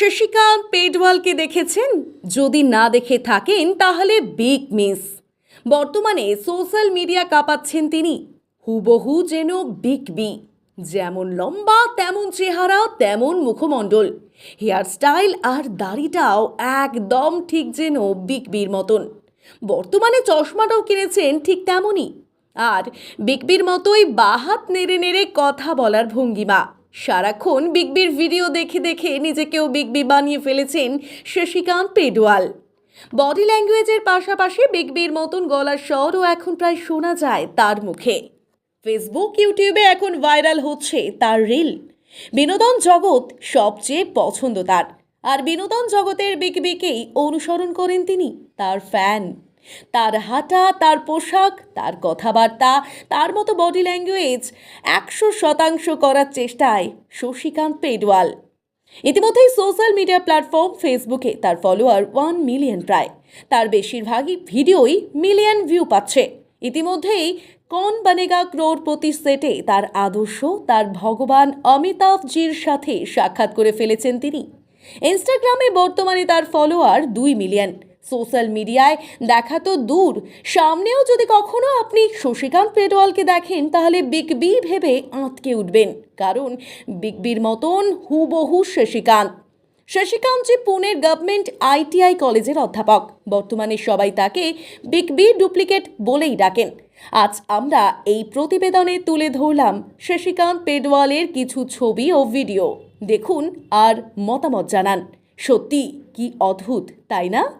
শশীকান্ত পেডওয়ালকে দেখেছেন? যদি না দেখে থাকেন, তাহলে বিগ মিস বর্তমানে সোশ্যাল মিডিয়া কাঁপাচ্ছেন তিনি। হুবহু যেন বিগ বি যেমন লম্বা, তেমন চেহারা, তেমন মুখমণ্ডল। হেয়ার স্টাইল আর দাড়িটাও একদম ঠিক যেন বিগ বির মতন। বর্তমানে চশমাটাও কিনেছেন ঠিক তেমনই। আর বিগ বির মতোই বাহাত নেড়ে নেড়ে কথা বলার ভঙ্গিমা। সারাক্ষণ বিগবির ভিডিও দেখে দেখে নিজেকেও বিগবি বানিয়ে ফেলেছেন শশীকান্ত পেডওয়াল বডি ল্যাঙ্গুয়েজের পাশাপাশি বিগবির মতন গলার স্বরও এখন প্রায় শোনা যায় তার মুখে। ফেসবুক, ইউটিউবে এখন ভাইরাল হচ্ছে তার রিল। বিনোদন জগৎ সবচেয়ে পছন্দ তার। আর বিনোদন জগতের বিকবিকেই অনুসরণ করেন তিনি, তার ফ্যান। তার হাঁটা, তার পোশাক, তার কথাবার্তা, তার মতো বডি ল্যাঙ্গুয়েজ একশো শতাংশ করার চেষ্টায় শশীকান্ত পেডওয়াল। ইতিমধ্যেই সোশ্যাল মিডিয়া প্ল্যাটফর্ম ফেসবুকে তার ফলোয়ার ওয়ান মিলিয়ন প্রায়। তার বেশিরভাগই ভিডিওই মিলিয়ন ভিউ পাচ্ছে। ইতিমধ্যেই কন বানেগা ক্রোরপতি সেটে তার আদর্শ, তার ভগবান অমিতাভজির সাথে সাক্ষাৎ করে ফেলেছেন তিনি। ইনস্টাগ্রামে বর্তমানে তার ফলোয়ার দুই মিলিয়ন সোশ্যাল মিডিয়ায় দেখা তো দূর। সামনেও যদি কখনো আপনি শশীকান্ত পেডওয়ালকে দেখেন, তাহলে বিগ বি ভেবে আঁতকে উঠবেন। কারণ বিগ বির মতন হুবহু শশীকান্ত। শশীকান্ত যে পুনের গভর্নমেন্ট আইটিআই কলেজের অধ্যাপক। বর্তমানে সবাই তাকে বিগ বি ডুপ্লিকেট বলেই ডাকেন। আজ আমরা এই প্রতিবেদনে তুলে ধরলাম শশীকান্ত পেডওয়ালের কিছু ছবি ও ভিডিও। দেখুন আর মতামত জানান। সত্যি কি অদ্ভুত, তাই না?